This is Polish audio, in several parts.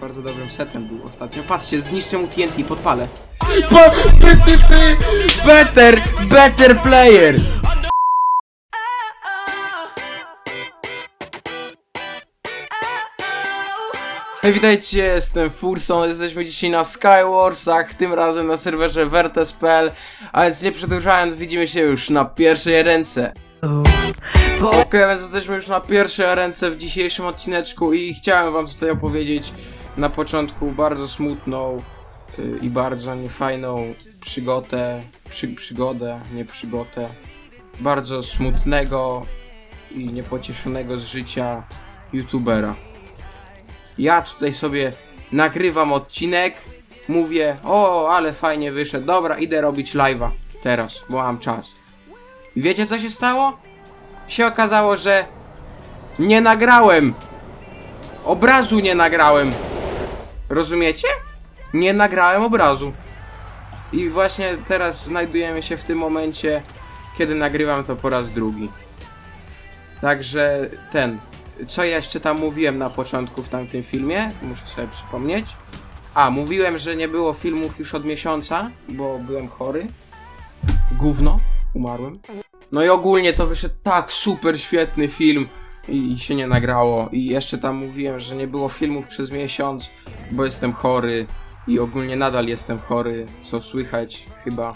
bardzo dobrym setem był ostatnio. Patrzcie, zniszczę mu TNT, podpalę. Better, better player! Hej, witajcie, jestem Furson, jesteśmy dzisiaj na Skywarsach, tym razem na serwerze Vertes.pl, a więc nie przedłużając, widzimy się już na pierwszej ręce. Okej, więc jesteśmy już na pierwszej ręce w dzisiejszym odcineczku i chciałem wam tutaj opowiedzieć na początku bardzo smutną y, i bardzo niefajną przygodę, przy, przygodę, nie przygotę, bardzo smutnego i niepocieszonego z życia youtubera. Ja tutaj sobie nagrywam odcinek, mówię, o, ale fajnie wyszedł, dobra, idę robić live'a teraz, bo mam czas. I wiecie co się stało? Się okazało, że nie nagrałem. Obrazu nie nagrałem. Rozumiecie? Nie nagrałem obrazu. I właśnie teraz znajdujemy się w tym momencie, kiedy nagrywam to po raz drugi. Także ten. Co ja jeszcze tam mówiłem na początku w tamtym filmie? Muszę sobie przypomnieć. A, mówiłem, że nie było filmów już od miesiąca, bo byłem chory. Gówno, umarłem. No i ogólnie to wyszedł tak super świetny film i, się nie nagrało. I jeszcze tam mówiłem, że nie było filmów przez miesiąc, bo jestem chory i ogólnie nadal jestem chory, co słychać chyba.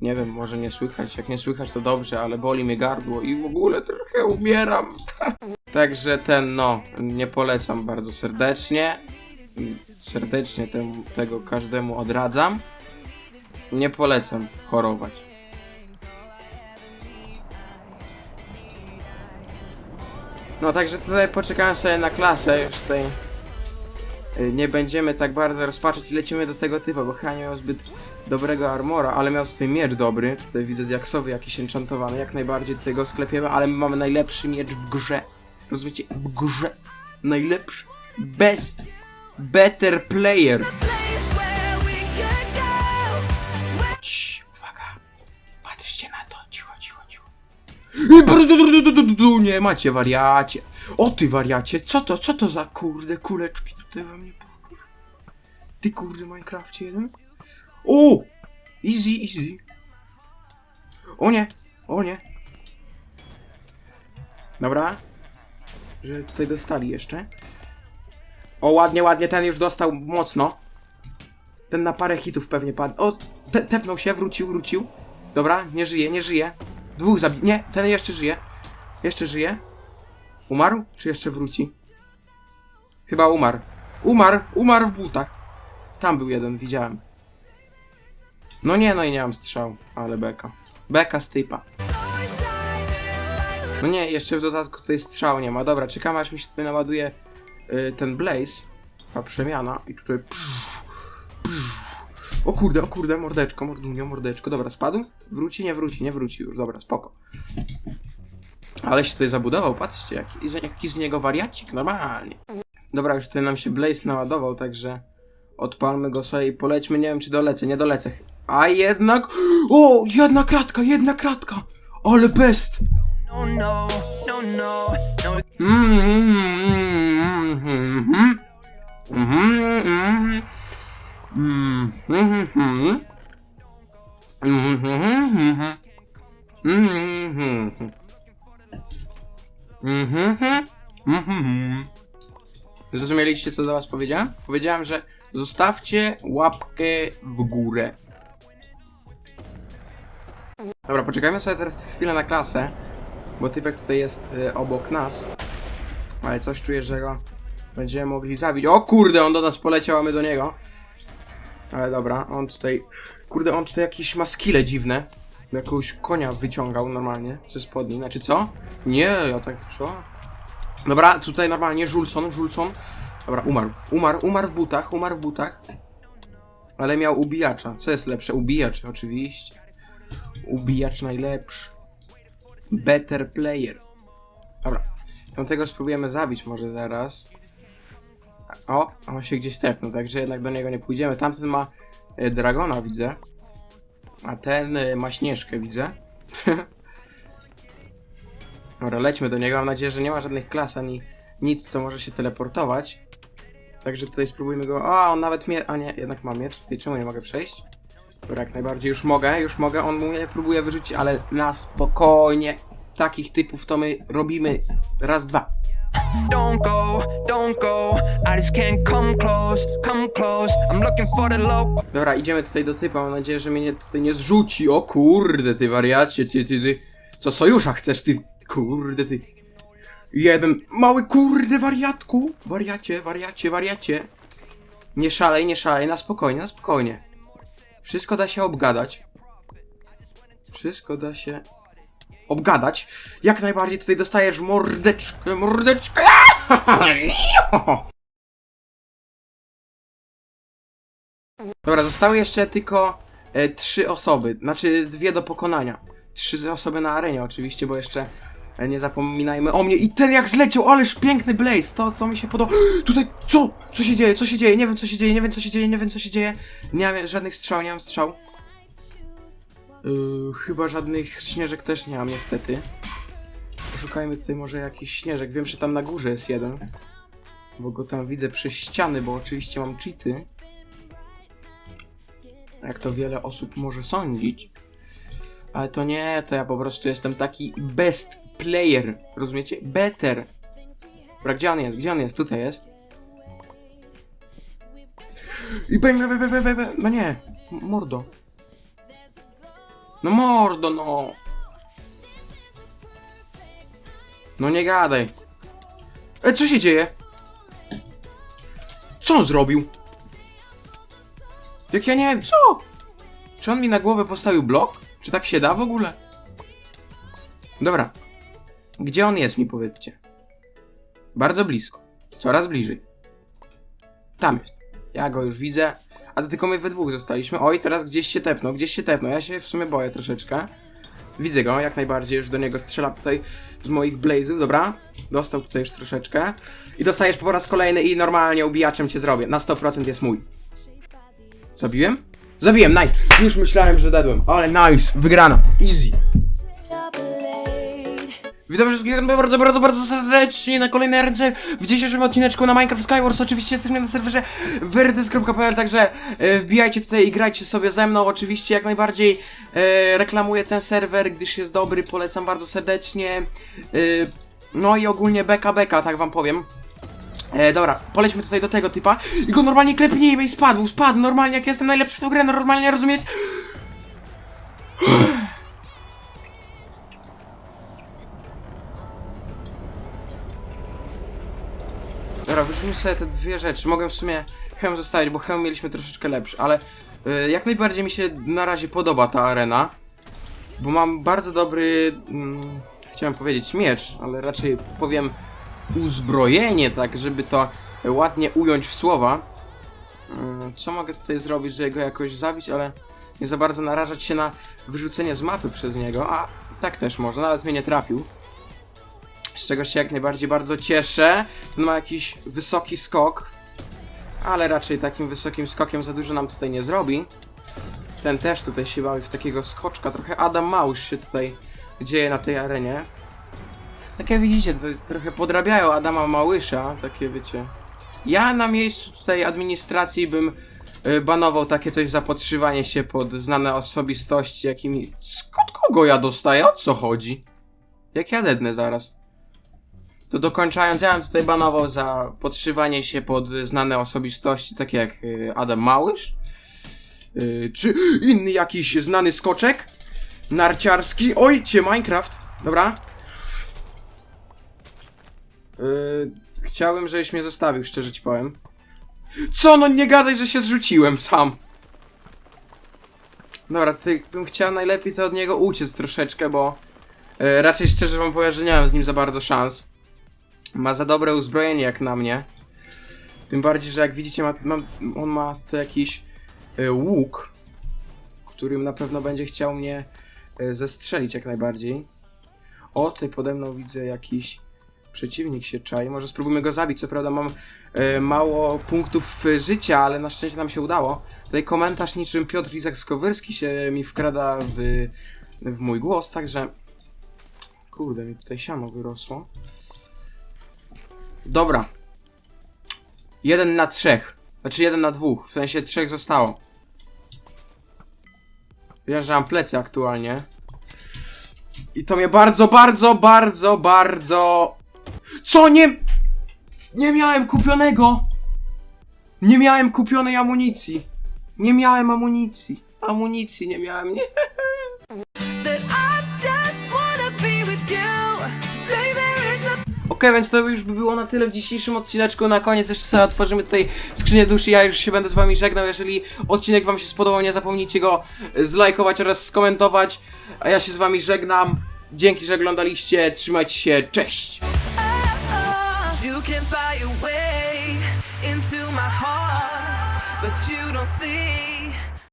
Nie wiem, może nie słychać. Jak nie słychać to dobrze, ale boli mnie gardło i w ogóle trochę umieram. Także ten, no, nie polecam bardzo serdecznie. Serdecznie temu, tego każdemu odradzam. Nie polecam chorować. No także tutaj poczekałem sobie na klasę, już tutaj y, nie będziemy tak bardzo rozpaczać i lecimy do tego typa, bo chyba nie miał zbyt dobrego armora, ale miał tutaj miecz dobry, tutaj widzę diaksowy jakiś enchantowany, jak najbardziej tutaj go sklepiemy, ale my mamy najlepszy miecz w grze. Rozumiecie? W grze. Najlepszy. Best. Better player. Cii, uwaga. Patrzcie na to. Cicho, cicho, cicho. Nie macie wariacie. O ty wariacie, co to, co to za kurde kuleczki tutaj we mnie puszczasz? Ty kurde Minecrafcie jeden? O! Easy, easy. O nie, o nie. Dobra. Że tutaj dostali jeszcze. O, ładnie, ładnie, ten już dostał mocno. Ten na parę hitów pewnie padł. O, te, tepnął się, wrócił, wrócił. Dobra, nie żyje, nie żyje. Dwóch zabi... Nie, ten jeszcze żyje. Jeszcze żyje. Umarł? Czy jeszcze wróci? Chyba umarł. Umarł, umarł w butach. Tam był jeden, widziałem. No nie, no i nie mam strzał, ale beka. Beka z typa. No nie, jeszcze w dodatku tutaj strzał nie ma. Dobra, czekam aż mi się tutaj naładuje y, ten blaze. Ta przemiana i tutaj psz. O kurde, o kurde, mordeczko, mordunio, mordeczko. Dobra, spadł? Wróci, nie wróci, nie wróci już. Dobra, spoko. Ale się tutaj zabudował, patrzcie, jaki, jaki z niego wariacik, normalnie. Dobra, już tutaj nam się blaze naładował, także odpalmy go sobie i polećmy. Nie wiem, czy dolecę, nie dolecę. A jednak... O, jedna kratka, jedna kratka! Ale best! No, no. Mm, mm, mm, Zrozumieliście, co do was powiedziałem? Powiedziałem, że zostawcie łapkę w górę. Dobra, poczekajmy sobie teraz chwilę na klasę, bo typek tutaj jest y, obok nas. Ale coś czuję, że go będziemy mogli zabić. O kurde, on do nas poleciał, a my do niego. Ale dobra, on tutaj... Kurde, on tutaj jakieś ma skille dziwne. Jakiegoś konia wyciągał normalnie ze spodni. Znaczy co? Nie, ja tak... co? Dobra, tutaj normalnie Julson, Julson. Dobra, umarł. Umarł, umarł w butach, umarł w butach. Ale miał ubijacza. Co jest lepsze? Ubijacz, oczywiście. Ubijacz najlepszy. Better player. Dobra. Tamtego spróbujemy zabić może zaraz. O, on się gdzieś tepnął, także jednak do niego nie pójdziemy. Tamten ma e, dragona, widzę. A ten e, ma śnieżkę, widzę. Dobra, lećmy do niego. Mam nadzieję, że nie ma żadnych klas ani nic, co może się teleportować. Także tutaj spróbujmy go. A, on nawet mnie. A nie, jednak mam miecz. Ej, czemu nie mogę przejść? Dobra, jak najbardziej już mogę, już mogę. On mnie próbuje wyrzucić, ale na spokojnie. Takich typów to my robimy raz, dwa. Don't go, don't go. I just can't come close, come close. I'm looking for the low. Dobra, idziemy tutaj do typa. Mam nadzieję, że mnie nie, tutaj nie zrzuci. O kurde, ty wariacie, ty, ty, ty. Co sojusza chcesz, ty? Kurde, ty. Jeden mały kurde wariatku. Wariacie, wariacie, wariacie. Nie szalej, nie szalej, na spokojnie, na spokojnie. Wszystko da się obgadać. Wszystko da się obgadać. Jak najbardziej tutaj dostajesz mordeczkę, mordeczkę. Dobra, zostały jeszcze tylko e, trzy osoby, znaczy dwie do pokonania. Trzy osoby na arenie oczywiście, bo jeszcze nie zapominajmy o mnie. I ten jak zleciał, ależ piękny Blaze, to, to mi się podoba. Tutaj, co? Co się dzieje? Co się dzieje? Nie wiem co się dzieje, nie wiem co się dzieje, nie wiem co się dzieje. Nie mam żadnych strzał, nie mam strzał. Yy, chyba żadnych śnieżek też nie mam niestety. Poszukajmy tutaj może jakiś śnieżek. Wiem, że tam na górze jest jeden. Bo go tam widzę przez ściany, bo oczywiście mam cheaty jak to wiele osób może sądzić. Ale to nie, to ja po prostu jestem taki best player, rozumiecie? Better. Dobra, gdzie on jest? Gdzie on jest? Tutaj jest. I bang, bang, bang, bang, bang. No nie, mordo. No mordo, no. No nie gadaj. E, co się dzieje? Co on zrobił? Jak ja nie wiem, co? Czy on mi na głowę postawił blok? Czy tak się da w ogóle? Dobra. Gdzie on jest, mi powiedzcie? Bardzo blisko. Coraz bliżej. Tam jest. Ja go już widzę. A to tylko my we dwóch zostaliśmy. Oj, teraz gdzieś się tepnął, gdzieś się tepnął. Ja się w sumie boję troszeczkę. Widzę go, jak najbardziej. Już do niego strzelam tutaj z moich blazów. Dobra. Dostał tutaj już troszeczkę. I dostajesz po raz kolejny i normalnie ubijaczem cię zrobię. Na 100% jest mój. Zabiłem? Zabiłem, nice! Już myślałem, że dadłem, ale nice, wygrana, easy. Witam wszystkich bardzo, bardzo, bardzo serdecznie na kolejnej ręce w dzisiejszym odcineczku na Minecraft Skywars. Oczywiście jesteśmy na serwerze vertys.pl, także e, wbijajcie tutaj i grajcie sobie ze mną. Oczywiście jak najbardziej e, reklamuję ten serwer, gdyż jest dobry, polecam bardzo serdecznie. E, no i ogólnie beka beka, tak wam powiem. E, dobra, polećmy tutaj do tego typa i go normalnie klepnijmy i spadł, spadł, normalnie jak jestem najlepszy w tę grę, no normalnie rozumieć. Wyszły sobie te dwie rzeczy, mogę w sumie hełm zostawić, bo hełm mieliśmy troszeczkę lepszy, ale e, jak najbardziej mi się na razie podoba ta arena, bo mam bardzo dobry, mm, chciałem powiedzieć miecz, ale raczej powiem uzbrojenie, tak, żeby to ładnie ująć w słowa. Mm, Co mogę tutaj zrobić, żeby go jakoś zabić, ale nie za bardzo narażać się na wyrzucenie z mapy przez niego, a tak też może, nawet mnie nie trafił. Z czego się jak najbardziej bardzo cieszę. Ten ma jakiś wysoki skok, ale raczej takim wysokim skokiem za dużo nam tutaj nie zrobi. Ten też tutaj się bawi w takiego skoczka, trochę Adam Małż się tutaj dzieje na tej arenie. Tak jak widzicie, to jest trochę podrabiają Adama Małysza, takie wiecie. Ja na miejscu tutaj administracji bym y, banował takie coś za podszywanie się pod znane osobistości, jakimi... Skąd kogo ja dostaję? O co chodzi? Jak ja dednę zaraz. To dokończając, ja bym tutaj banował za podszywanie się pod znane osobistości, takie jak y, Adam Małysz. Y, czy inny jakiś znany skoczek narciarski. Ojcie, Minecraft. Dobra, Yy, chciałem, żebyś mnie zostawił, szczerze ci powiem. Co? No nie gadaj, że się zrzuciłem sam. Dobra, tutaj bym chciał najlepiej to od niego uciec troszeczkę, bo raczej szczerze wam powiem, że nie mam z nim za bardzo szans. Ma za dobre uzbrojenie jak na mnie. Tym bardziej, że jak widzicie, ma, ma, on ma to jakiś yy, łuk, którym na pewno będzie chciał mnie yy, zestrzelić jak najbardziej. O, tutaj pode mną widzę jakiś przeciwnik się czai. Może spróbujmy go zabić. Co prawda mam e, mało punktów życia, ale na szczęście nam się udało. Tutaj komentarz niczym Piotr Izak Skowyrski się mi wkrada w, w mój głos, także... Kurde, mi tutaj siano wyrosło. Dobra. Jeden na trzech. Znaczy jeden na dwóch, w sensie trzech zostało. Ja że mam plecy aktualnie. I to mnie bardzo, bardzo, bardzo, bardzo... Co nie... Nie miałem kupionego! Nie miałem kupionej amunicji. Nie miałem amunicji. Amunicji nie miałem, nie. Okej, więc to już by było na tyle w dzisiejszym odcineczku. Na koniec jeszcze sobie otworzymy tutaj skrzynię duszy. Ja już się będę z wami żegnał. Jeżeli odcinek wam się spodobał, nie zapomnijcie go zlajkować oraz skomentować. A ja się z wami żegnam. Dzięki, że oglądaliście. Trzymajcie się. Cześć! But you don't see